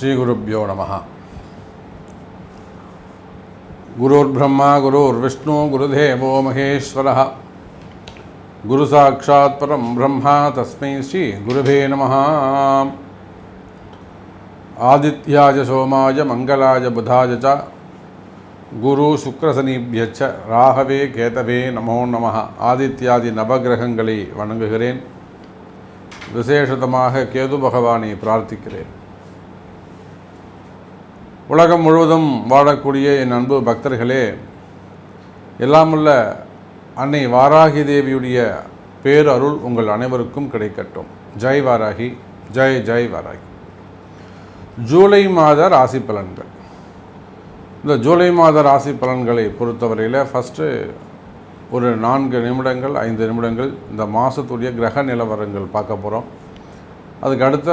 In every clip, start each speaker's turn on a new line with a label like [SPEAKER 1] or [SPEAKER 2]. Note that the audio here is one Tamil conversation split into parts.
[SPEAKER 1] ஸ்ரீகுருப்போ நம. குருர்பிரம்மா குருர்விஷ்ணு குருதேவோ மகேஸ்வர. குரு சாட்சாத் பரம் பிரம்மா தஸ்மை ஸ்ரீ குருவே நம. ஆதித்யாஜ சோமாய மங்களாய புதாய ச. குரு சுக்ரசனிபியச்ச ராகவே கேதவே நமோ நம. ஆதித்யாதி நவகிரகங்களை வணங்குகிறேன். விசேஷதமாக கேது பகவானை பிரார்த்திக்கிறேன். உலகம் முழுவதும் வாழக்கூடிய என் அன்பு பக்தர்களே எல்லாமுள்ள அன்னை வாராகி தேவியுடைய பேரருள் உங்கள் அனைவருக்கும் கிடைக்கட்டும். ஜெய் வாராகி ஜெய் ஜெய் வாராகி. ஜூலை மாத ராசி பலன்கள். இந்த ஜூலை மாத ராசி பலன்களை பொறுத்தவரையில் ஃபஸ்ட்டு ஒரு நான்கு நிமிடங்கள் ஐந்து நிமிடங்கள் இந்த மாதத்துடைய கிரக நிலவரங்கள் பார்க்க போகிறோம் அதுக்கு அடுத்த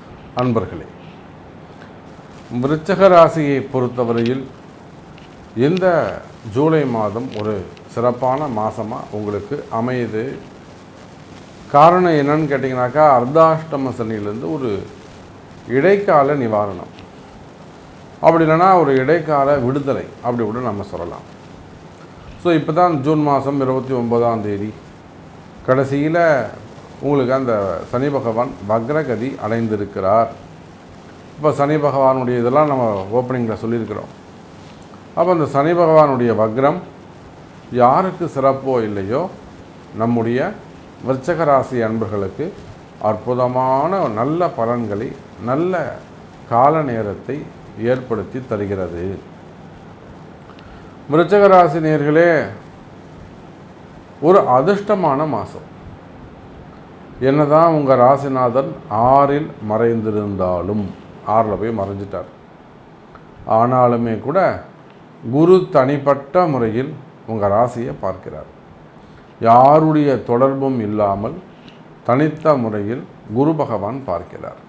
[SPEAKER 1] அன்பர்களே விருச்சக ராசியை பொறுத்தவரையில் இந்த ஜூலை மாதம் ஒரு சிறப்பான மாதமாக உங்களுக்கு அமையுது. காரணம் என்னன்னு கேட்டிங்கனாக்கா அர்த்தாஷ்டம சனியிலேருந்து ஒரு இடைக்கால நிவாரணம். அப்படி இல்லைன்னா ஒரு இடைக்கால விடுதலை அப்படி கூட நம்ம சொல்லலாம். ஸோ இப்போ தான் ஜூன் மாதம் இருபத்தி ஒன்பதாம் தேதி. கடைசியில் உங்களுக்கு அந்த சனி பகவான் வக்ரகதி அடைந்திருக்கிறார். இப்போ சனி பகவானுடைய இதெல்லாம் நம்ம ஓப்பனிங்கில் சொல்லியிருக்கிறோம். அப்போ அந்த சனி பகவானுடைய வக்ரம் யாருக்கு சிறப்போ இல்லையோ நம்முடைய விருச்சக ராசி அன்பர்களுக்கு அற்புதமான நல்ல பலன்களை நல்ல கால நேரத்தை ஏற்படுத்தி தருகிறது. விருச்சக ராசி நேர்களே ஒரு அதிர்ஷ்டமான மாதம் என்னதான் உங்கள் ராசிநாதன் ஆறில் மறைந்திருந்தாலும் ஆறில் போய் மறைஞ்சிட்டார். ஆனாலுமே கூட குரு தனிப்பட்ட முறையில் உங்கள் ராசியை பார்க்கிறார். யாருடைய தொடர்பும் இல்லாமல் தனித்த முறையில் குரு பகவான் பார்க்கிறார்.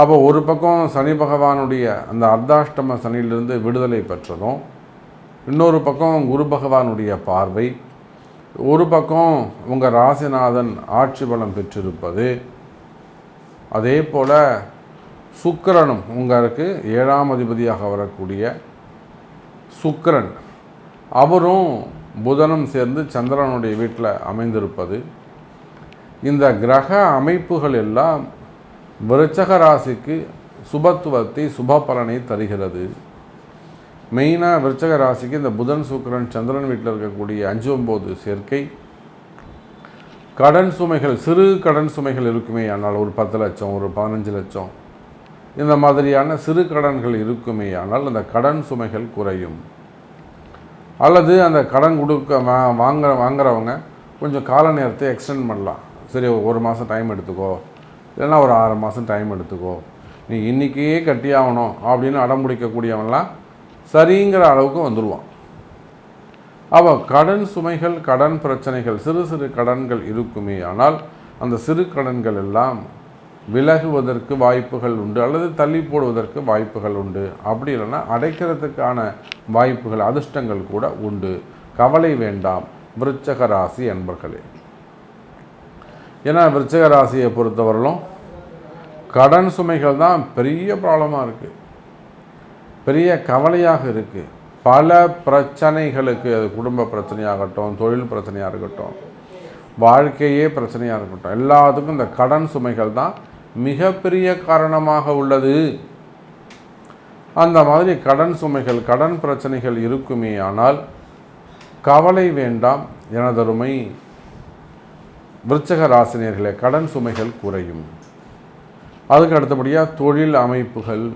[SPEAKER 1] அப்போ ஒரு பக்கம் சனி பகவானுடைய அந்த அர்த்தாஷ்டம சனியிலிருந்து விடுதலை பெற்றதும் இன்னொரு பக்கம் குரு பகவானுடைய பார்வை ஒரு பக்கம் உங்கள் ராசிநாதன் ஆட்சி பலம் பெற்றிருப்பது அதே போல் சுக்கிரனும் உங்களுக்கு ஏழாம் அதிபதியாக வரக்கூடிய சுக்கரன். அவரும் புதனும் சேர்ந்து சந்திரனுடைய வீட்டில் அமைந்திருப்பது. இந்த கிரக அமைப்புகள் எல்லாம் விருச்சக ராசிக்கு சுபத்துவத்தை சுப பலனை தருகிறது. மெயினாக விருச்சக ராசிக்கு இந்த புதன் சுக்கரன் சந்திரன் வீட்டில் இருக்கக்கூடிய அஞ்சு ஒம்பது சேர்க்கை. கடன் சுமைகள் சிறு கடன் சுமைகள் இருக்குமே ஆனால் ஒரு பத்து லட்சம் ஒரு பதினஞ்சு லட்சம். இந்த மாதிரியான சிறு கடன்கள் இருக்குமே ஆனால் அந்த கடன் சுமைகள் குறையும். அல்லது அந்த கடன் கொடுக்க வா வாங்குற வாங்குறவங்க கொஞ்சம் கால நேரத்தை எக்ஸ்டெண்ட் பண்ணலாம். சரி ஒரு மாதம் டைம் எடுத்துக்கோ. இல்லைன்னா ஒரு ஆறு மாதம் டைம் எடுத்துக்கோ. நீ இன்றைக்கே கட்டி ஆகணும் அப்படின்னு அடம் பிடிக்கக்கூடியவன்லாம் சரிங்கிற அளவுக்கு வந்துடுவான் அப்போ கடன் சுமைகள் கடன் பிரச்சனைகள் சிறு சிறு கடன்கள் இருக்குமே ஆனால் அந்த சிறு கடன்கள் எல்லாம் விலகுவதற்கு வாய்ப்புகள் உண்டு அல்லது தள்ளி போடுவதற்கு வாய்ப்புகள் உண்டு. அப்படி இல்லைன்னா அடைக்கிறதுக்கான வாய்ப்புகள் அதிர்ஷ்டங்கள் கூட உண்டு. கவலை வேண்டாம் விருச்சக ராசி என்பர்களே. ஏன்னா விருச்சக ராசியை பொறுத்தவரையிலும் கடன் சுமைகள் தான் பெரிய ப்ராப்ளமாக இருக்குது பெரிய கவலையாக இருக்குது பல பிரச்சனைகளுக்கு அது குடும்ப பிரச்சனையாகட்டும் தொழில் பிரச்சனையாக இருக்கட்டும் வாழ்க்கையே பிரச்சனையாக இருக்கட்டும் எல்லாத்துக்கும் இந்த கடன் சுமைகள் தான் மிகப்பெரிய காரணமாக உள்ளது. அந்த மாதிரி கடன் சுமைகள் கடன் பிரச்சனைகள் இருக்குமே ஆனால் கவலை வேண்டாம் எனதருமை விருச்சக ராசினியர்களே கடன் சுமைகள் குறையும். அதுக்கு அடுத்தபடியாக தொழில் அமைப்புகள்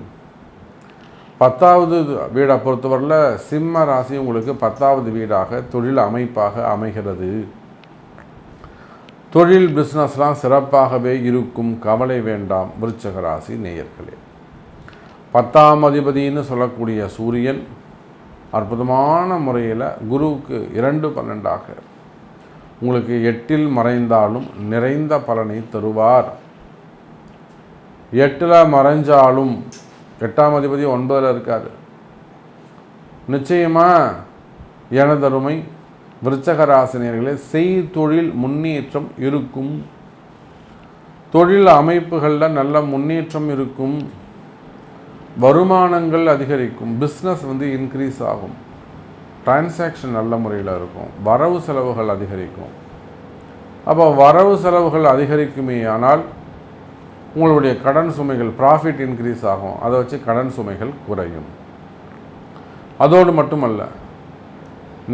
[SPEAKER 1] பத்தாவது வீடை பொறுத்தவரையில் சிம்ம ராசி உங்களுக்கு பத்தாவது வீடாக தொழில் அமைப்பாக அமைகிறது. தொழில் பிஸ்னஸ்லாம் சிறப்பாகவே இருக்கும். கவலை வேண்டாம். விருச்சக ராசி நேயர்களே. பத்தாம் அதிபதினு சொல்லக்கூடிய சூரியன் அற்புதமான முறையில் குருவுக்கு இரண்டு பன்னெண்டாக. உங்களுக்கு எட்டில் மறைந்தாலும் நிறைந்த பலனை தருவார். எட்டில் மறைஞ்சாலும் எட்டாம் அதிபதி ஒன்பதில் இருக்கார். நிச்சயமாக எனதருமை விருச்சகராசினியர்களே செய் தொழில் முன்னேற்றம் இருக்கும். தொழில் அமைப்புகளில் நல்ல முன்னேற்றம் இருக்கும். வருமானங்கள் அதிகரிக்கும். பிஸ்னஸ் வந்து இன்க்ரீஸ் ஆகும். டிரான்சாக்ஷன் நல்ல முறையில் இருக்கும். வரவு செலவுகள் அதிகரிக்கும். அப்போ வரவு செலவுகள் அதிகரிக்குமே ஆனால் உங்களுடைய கடன் சுமைகள் ப்ராஃபிட் இன்க்ரீஸ் ஆகும். அதை வச்சு கடன் சுமைகள் குறையும். அதோடு மட்டுமல்ல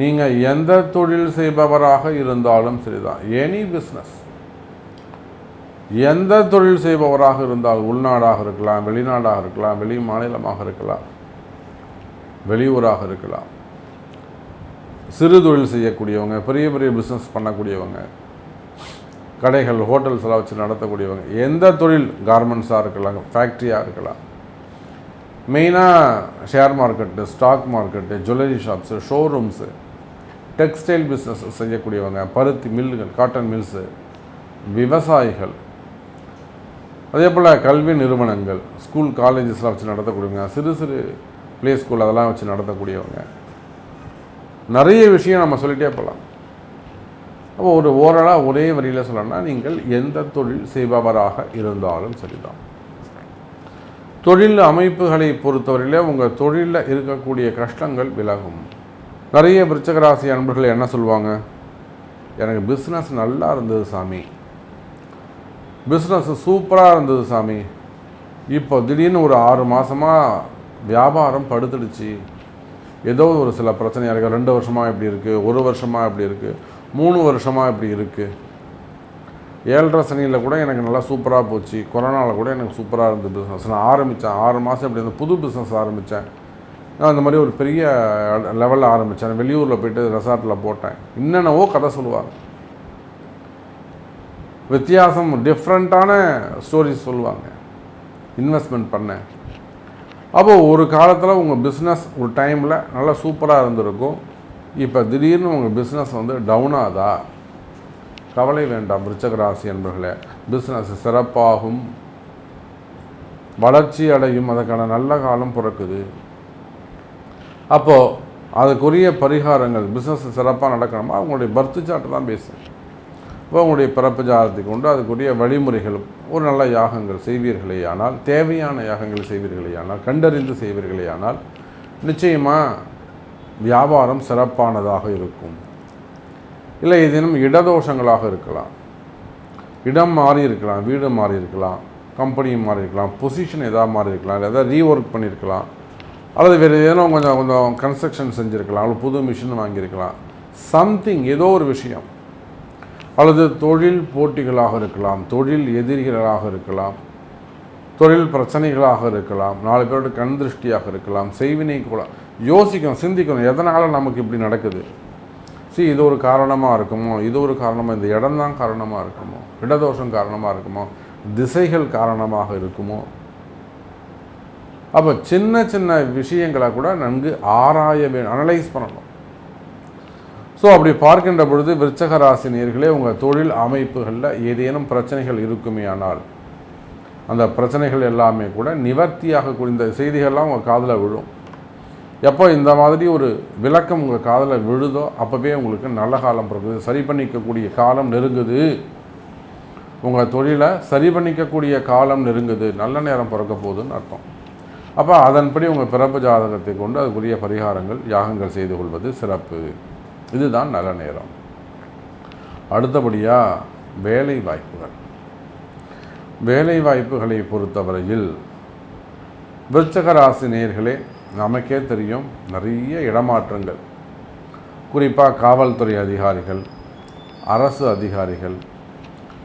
[SPEAKER 1] நீங்கள் எந்த தொழில் செய்பவராக இருந்தாலும் சரிதான். எனி பிஸ்னஸ் எந்த தொழில் செய்பவராக இருந்தால் உள்நாடாக இருக்கலாம் வெளிநாடாக இருக்கலாம் வெளி மாநிலமாக இருக்கலாம் வெளியூராக இருக்கலாம். சிறு தொழில் செய்யக்கூடியவங்க பெரிய பெரிய பிஸ்னஸ் பண்ணக்கூடியவங்க கடைகள் ஹோட்டல்ஸ்லாம் வச்சு நடத்தக்கூடியவங்க. எந்த தொழில் கார்மெண்ட்ஸாக இருக்கலாம் ஃபேக்ட்ரியாக இருக்கலாம். மெயினாக share market stock market jewellery shops showrooms textile business செய்யக்கூடியவங்க பருத்தி மில்லுகள் காட்டன் மில்ஸு விவசாயிகள். அதே போல் கல்வி நிறுவனங்கள் ஸ்கூல் காலேஜஸ்லாம் வச்சு நடத்தக்கூடியவங்க சிறு சிறு ப்ளே ஸ்கூல் அதெல்லாம் வச்சு நடத்தக்கூடியவங்க. நிறைய விஷயம் நம்ம சொல்லிகிட்டே போகலாம். அப்போ ஒரு ஓரளாக ஒரே வரியில் சொல்லணும்னா நீங்கள் எந்த தொழில் செய்பவராக இருந்தாலும் சரிதான். தொழில் அமைப்புகளை பொறுத்தவரையிலே உங்கள் தொழிலில் இருக்கக்கூடிய கஷ்டங்கள் விலகும். நிறைய விருச்சகராசி அன்பர்கள் என்ன சொல்லுவாங்க எனக்கு பிஸ்னஸ் நல்லா இருந்தது சாமி. பிஸ்னஸ் சூப்பராக இருந்தது சாமி. இப்போ திடீர்னு ஒரு ஆறு மாதமாக வியாபாரம் படுத்துடுச்சு. ஏதோ ஒரு சில பிரச்சனையாக இருக்குது ரெண்டு வருஷமாக இப்படி இருக்குது ஒரு வருஷமாக இப்படி இருக்குது மூணு வருஷமாக இப்படி இருக்குது ஏழரை சனியில் கூட எனக்கு நல்லா சூப்பராக போச்சு. கொரோனாவில் கூட எனக்கு சூப்பராக இருந்தது பிஸ்னஸ் நான் ஆரம்பித்தேன் ஆறு மாதம் இப்படி இருந்த புது பிஸ்னஸ் ஆரம்பித்தேன் நான் அந்த மாதிரி ஒரு பெரிய லெவலில் ஆரம்பித்தேன் வெளியூரில் போயிட்டு ரெசார்ட்டில் போட்டேன். என்னென்னவோ கதை சொல்லுவாங்க. வித்தியாசம் டிஃப்ரெண்ட்டான ஸ்டோரிஸ் சொல்லுவாங்க. இன்வெஸ்ட்மெண்ட் பண்ணேன். அப்போது ஒரு காலத்தில் உங்கள் பிஸ்னஸ் ஒரு டைமில் நல்லா சூப்பராக இருந்திருக்கும். இப்போ திடீர்னு உங்கள் பிஸ்னஸ் வந்து டவுன் கவலை வேண்டாம் விருச்சகராசி என்பர்களே பிஸ்னஸ் சிறப்பாகும். வளர்ச்சி அடையும். அதற்கான நல்ல காலம் பிறக்குது. அப்போது அதுக்குரிய பரிகாரங்கள் பிஸ்னஸ் சிறப்பாக நடக்கணுமா? அவங்களுடைய பர்த்து சாட்டு தான் பேசும் இப்போ உங்களுடைய பிறப்பு ஜாதத்தை கொண்டு அதுக்குரிய வழிமுறைகள் ஒரு நல்ல யாகங்கள் செய்வீர்களே ஆனால் தேவையான யாகங்கள் செய்வீர்களே ஆனால் கண்டறிந்து செய்வீர்களே ஆனால் நிச்சயமாக வியாபாரம் சிறப்பானதாக இருக்கும். இல்லை ஏதேனும் இடதோஷங்களாக இருக்கலாம். இடம் மாறி இருக்கலாம் வீடு மாறி இருக்கலாம் கம்பெனி மாறி இருக்கலாம் பொசிஷன் எதாவது மாறி இருக்கலாம் இல்லை எதாவது ரீஒர்க் பண்ணியிருக்கலாம் அல்லது வேறு ஏதேனும் கொஞ்சம் கொஞ்சம் கன்ஸ்ட்ரக்ஷன் செஞ்சுருக்கலாம் அல்லது புது மிஷின் வாங்கியிருக்கலாம். சம்திங் ஏதோ ஒரு விஷயம். அல்லது தொழில் போட்டிகளாக இருக்கலாம் தொழில் எதிரிகளாக இருக்கலாம் தொழில் பிரச்சனைகளாக இருக்கலாம் நாலு பேரோட கண் திருஷ்டியாக இருக்கலாம் செய்வினை கூட யோசிக்கணும் சிந்திக்கணும் எதனால் நமக்கு இப்படி நடக்குது? சி இது ஒரு காரணமாக இருக்குமோ? இது ஒரு காரணமாக இந்த இடம்தான் காரணமாக இருக்குமோ? இடதோஷம் காரணமாக இருக்குமோ? திசைகள் காரணமாக இருக்குமோ? அப்போ சின்ன சின்ன விஷயங்களை கூட நன்கு ஆராய வேணும் அனலைஸ் பண்ணணும். ஸோ அப்படி பார்க்கின்ற பொழுது விருச்சக ராசி நேர்களே உங்கள் தொழில் அமைப்புகளில் ஏதேனும் பிரச்சனைகள் இருக்குமே ஆனால் அந்த பிரச்சனைகள் எல்லாமே கூட நிவர்த்தியாக இந்த செய்திகள்லாம் உங்கள் காதில் விழும். எப்போ இந்த மாதிரி ஒரு விளக்கம் உங்கள் காதில் விழுதோ அப்போவே உங்களுக்கு நல்ல காலம் பிறகுது சரி பண்ணிக்கக்கூடிய காலம் நெருங்குது. உங்கள் தொழிலை சரி பண்ணிக்கக்கூடிய காலம் நெருங்குது. நல்ல நேரம் பிறக்க போகுதுன்னு அர்த்தம். அப்போ அதன்படி உங்கள் பிறப்பு ஜாதகத்தை கொண்டு அதுக்குரிய பரிகாரங்கள் யாகங்கள் செய்து கொள்வது சிறப்பு. இதுதான் நல்ல நேரம். அடுத்தபடியாக வேலை வாய்ப்புகள். வேலை வாய்ப்புகளை பொறுத்தவரையில் விருச்சக ராசி நேர்களே நமக்கே தெரியும் நிறைய இடமாற்றங்கள். குறிப்பாக காவல்துறை அதிகாரிகள் அரசு அதிகாரிகள்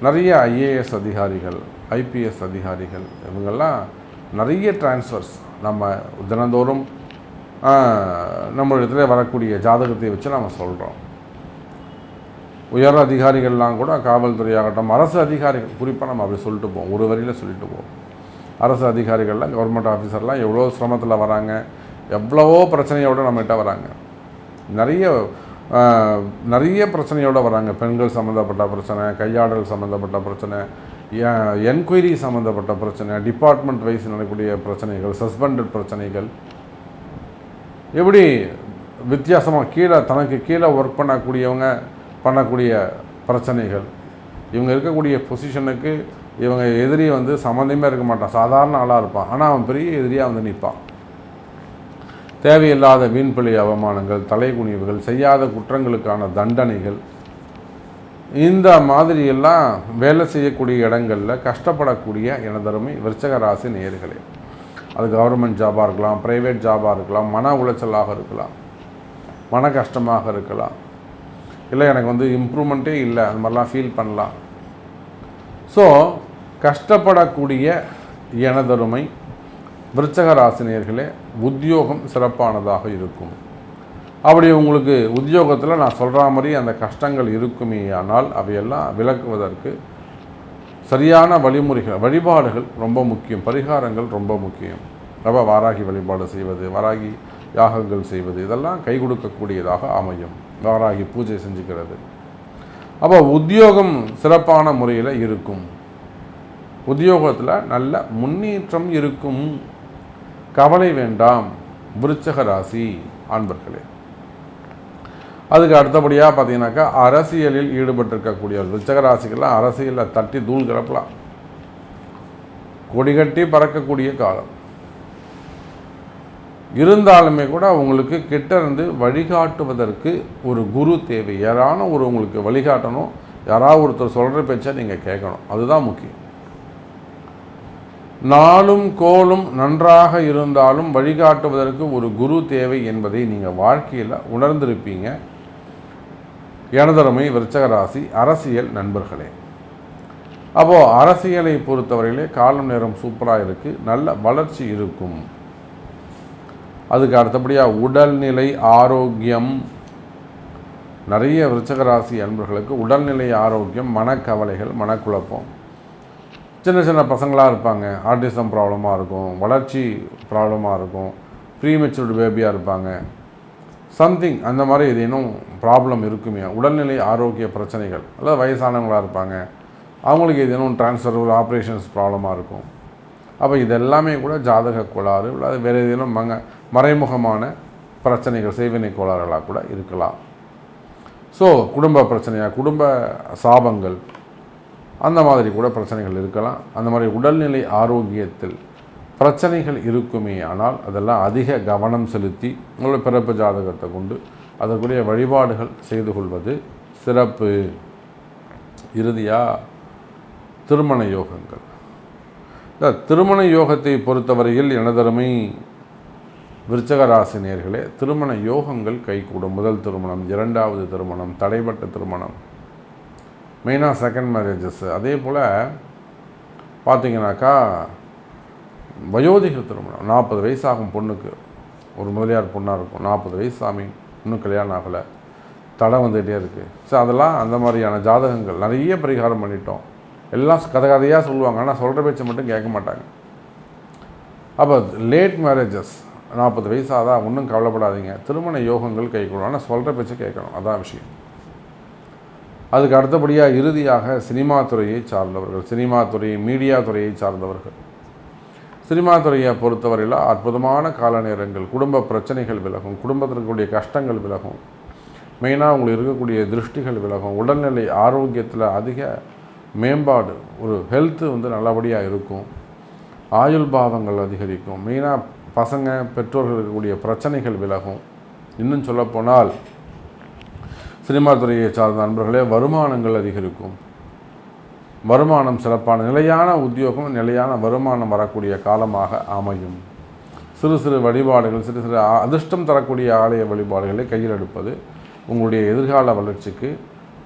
[SPEAKER 1] நிறைய ஐஏஎஸ் அதிகாரிகள் ஐபிஎஸ் அதிகாரிகள் இவங்கெல்லாம் நிறைய டிரான்ஸ்ஃபர்ஸ் நம்ம தினந்தோறும் நம்மளிடத்துல வரக்கூடிய ஜாதகத்தை வச்சு நம்ம சொல்கிறோம் உயர் அதிகாரிகள்லாம் கூட காவல்துறையாகட்டும் அரசு அதிகாரிகள் குறிப்பாக நம்ம அப்படி சொல்லிட்டு போவோம். ஒரு வரியில் சொல்லிட்டு போவோம். அரசு அதிகாரிகள்லாம் கவர்மெண்ட் ஆஃபீஸர்லாம் எவ்வளோ சிரமத்தில் வராங்க எவ்வளவோ பிரச்சனையோடு நம்மகிட்ட வராங்க. நிறைய நிறைய பிரச்சனையோடு வராங்க. பெண்கள் சம்மந்தப்பட்ட பிரச்சனை கையாடல் சம்மந்தப்பட்ட பிரச்சனை என்கொயரி சம்மந்தப்பட்ட பிரச்சனை டிபார்ட்மெண்ட் வைஸ் நடக்கக்கூடிய பிரச்சனைகள் சஸ்பெண்டட் பிரச்சனைகள். எப்படி வித்தியாசமாக கீழே தனக்கு கீழே ஒர்க் பண்ணக்கூடியவங்க பண்ணக்கூடிய பிரச்சனைகள். இவங்க இருக்கக்கூடிய பொசிஷனுக்கு இவங்க எதிரி வந்து சம்மந்தமே இருக்க மாட்டான். சாதாரண ஆளாக இருப்பான். ஆனால் அவன் பெரிய எதிரியாக வந்து நிற்பான். தேவையில்லாத வீண்பழி அவமானங்கள் தலைகுனிவுகள் செய்யாத குற்றங்களுக்கான தண்டனைகள் இந்த மாதிரியெல்லாம் வேலை செய்யக்கூடிய இடங்களில் கஷ்டப்படக்கூடிய எனதருமை விருச்சக ராசி நேர்களே அது கவர்மெண்ட் ஜாபாக இருக்கலாம் ப்ரைவேட் ஜாபாக இருக்கலாம் மன உளைச்சலாக இருக்கலாம் மன கஷ்டமாக இருக்கலாம். இல்லை எனக்கு வந்து இம்ப்ரூவ்மெண்ட்டே இல்லை அந்த மாதிரிலாம் ஃபீல் பண்ணலாம். ஸோ கஷ்டப்படக்கூடிய எனதருமை விருச்சகராசினியர்களே உத்தியோகம் சிறப்பானதாக இருக்கும். அப்படி உங்களுக்கு உத்தியோகத்தில் நான் சொல்கிற மாதிரி அந்த கஷ்டங்கள் இருக்குமே ஆனால் அவையெல்லாம் விளக்குவதற்கு சரியான வழிமுறைகள் வழிபாடுகள் ரொம்ப முக்கியம். பரிகாரங்கள் ரொம்ப முக்கியம். அப்போ வாராகி வழிபாடு செய்வது வாராகி யாகங்கள் செய்வது இதெல்லாம் கை கொடுக்கக்கூடியதாக அமையும். வாராகி பூஜை செஞ்சுக்கிறது. அப்போ உத்தியோகம் சிறப்பான முறையில் இருக்கும். உத்தியோகத்தில் நல்ல முன்னேற்றம் இருக்கும். கவலை வேண்டாம். விருச்சக ராசி அன்பர்களே. அதுக்கு அடுத்தபடியாக பார்த்தீங்கன்னாக்கா அரசியலில் ஈடுபட்டிருக்கக்கூடிய விருச்சக ராசிக்கெல்லாம் அரசியலில் தட்டி தூள் கிளப்பலாம் கொடிகட்டி பறக்கக்கூடிய காலம். இருந்தாலுமே கூட அவங்களுக்கு கிட்ட இருந்து வழிகாட்டுவதற்கு ஒரு குரு தேவை. யாரான ஒரு உங்களுக்கு வழிகாட்டணும். யாராவது ஒருத்தர் சொல்கிற பேச்சை நீங்கள் கேட்கணும். அதுதான் முக்கியம். நாளும் கோலும் நன்றாக இருந்தாலும் வழிகாட்டுவதற்கு ஒரு குரு தேவை என்பதை நீங்கள் வாழ்க்கையில் உணர்ந்திருப்பீங்க. எனதருமை விருச்சகராசி அரசியல் நண்பர்களே. அப்போது அரசியலை பொறுத்தவரையிலே காலம் நேரம் சூப்பராக இருக்குது நல்ல வளர்ச்சி இருக்கும். அதுக்கு அடுத்தபடியாக உடல்நிலை ஆரோக்கியம். நிறைய விருச்சகராசி அன்பர்களுக்கு உடல்நிலை ஆரோக்கியம் மனக்கவலைகள் மனக்குழப்பம். சின்ன சின்ன பசங்களாக இருப்பாங்க. ஆர்டிசம் ப்ராப்ளமாக இருக்கும். வளர்ச்சி ப்ராப்ளமாக இருக்கும். ப்ரீமெச்சூர்டு பேபியாக இருப்பாங்க. சம்திங் அந்த மாதிரி ஏதேனும் ப்ராப்ளம் இருக்குமே. உடல்நிலை ஆரோக்கிய பிரச்சனைகள். அல்லது வயசானவங்களாக இருப்பாங்க. அவங்களுக்கு ஏதேனும் டிரான்ஸ்ஃபர் ஆப்ரேஷன்ஸ் ப்ராப்ளமாக இருக்கும். அப்போ இதெல்லாமே கூட ஜாதக கோளாறு அல்லது வேறு ஏதேனும் மங்க மறைமுகமான பிரச்சனைகள் செய்வினை கோளாறுகளாக கூட இருக்கலாம். ஸோ குடும்ப பிரச்சனையாக குடும்ப சாபங்கள் அந்த மாதிரி கூட பிரச்சனைகள் இருக்கலாம். அந்த மாதிரி உடல்நிலை ஆரோக்கியத்தில் பிரச்சனைகள் இருக்குமே ஆனால் அதெல்லாம் அதிக கவனம் செலுத்தி உங்களுடைய பிறப்பு ஜாதகத்தை கொண்டு அதற்குரிய வழிபாடுகள் செய்து கொள்வது சிறப்பு. இறுதியாக திருமண யோகங்கள். இந்த திருமண யோகத்தை பொறுத்தவரையில் எனதருமை விருச்சகராசினியர்களே திருமண யோகங்கள் கைகூடும். முதல் திருமணம் இரண்டாவது திருமணம் தடைப்பட்ட திருமணம். மெயினாக செகண்ட் மேரேஜஸ் அதே போல் பார்த்தீங்கன்னாக்கா வயோதிக திருமணம். நாற்பது வயசு ஆகும் பொண்ணுக்கு. ஒரு முதலியார் பொண்ணாக இருக்கும். நாற்பது வயசு சாமி. இன்னும் கல்யாணம் ஆகலை. தடை வந்துகிட்டே இருக்குது ஸோ அதெல்லாம் அந்த மாதிரியான ஜாதகங்கள். நிறைய பரிகாரம் பண்ணிட்டோம். எல்லாம் கதை கதையாக சொல்லுவாங்க. ஆனால் சொல்கிற பேச்சை மட்டும் கேட்க மாட்டாங்க. அப்போ லேட் மேரேஜஸ் நாற்பது வயசாதான் ஒன்றும் கவலைப்படாதீங்க. திருமண யோகங்கள் கைக்கொள்ளும் ஆனால் சொல்கிற பேச்சை கேட்கணும். அதான் விஷயம். அதுக்கு அடுத்தபடியாக இறுதியாக சினிமா துறையை சார்ந்தவர்கள் சினிமா துறையை மீடியா துறையை சார்ந்தவர்கள். சினிமா துறையை பொறுத்தவரையில் அற்புதமான கால நேரங்கள் குடும்ப பிரச்சனைகள் விலகும் குடும்பத்திற்குரிய கஷ்டங்கள் விலகும். மெயினாக உங்களுக்கு இருக்கக்கூடிய திருஷ்டிகள் விலகும். உடல்நிலை ஆரோக்கியத்தில் அதிக மேம்பாடு ஒரு ஹெல்த்து வந்து நல்லபடியாக இருக்கும். ஆயுள் பாவங்கள் அதிகரிக்கும். மெயினாக பசங்க பெற்றோர்கள் இருக்கக்கூடிய பிரச்சனைகள் விலகும். இன்னும் சொல்லப்போனால் சினிமா துறையை சார்ந்த நண்பர்களே வருமானங்கள் அதிகரிக்கும். வருமானம் சிறப்பான நிலையான உத்தியோகம் நிலையான வருமானம் வரக்கூடிய காலமாக அமையும். சிறு சிறு வழிபாடுகள் சிறு சிறு அதிர்ஷ்டம் தரக்கூடிய ஆலய வழிபாடுகளை கையில் எடுப்பது உங்களுடைய எதிர்கால வளர்ச்சிக்கு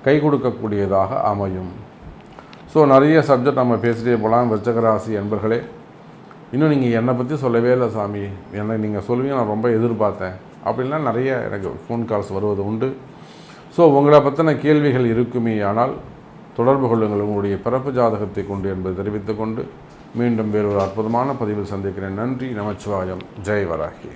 [SPEAKER 1] கை கொடுக்கக்கூடியதாக அமையும். ஸோ நிறைய சப்ஜெக்ட் நம்ம பேசிட்டே போகலாம். விருச்சகராசி என்பர்களே இன்னும் நீங்கள் என்னை பற்றி சொல்லவே இல்லை சாமி. என்னை நீங்கள் சொல்லுவீங்க நான் ரொம்ப எதிர்பார்த்தேன். அப்படின்லாம் நிறைய எனக்கு ஃபோன் கால்ஸ் வருவது உண்டு. ஸோ உங்களை பற்றின கேள்விகள் இருக்குமே ஆனால் தொடர்பு கொள்ளுங்கள். உங்களுடைய பிறப்பு ஜாதகத்தை கொண்டு என்பதை தெரிவித்துக்கொண்டு மீண்டும் வேறொரு அற்புதமான பதிவில் சந்திக்கிறேன். நன்றி நமச்சிவாயம். ஜெய் வராகி.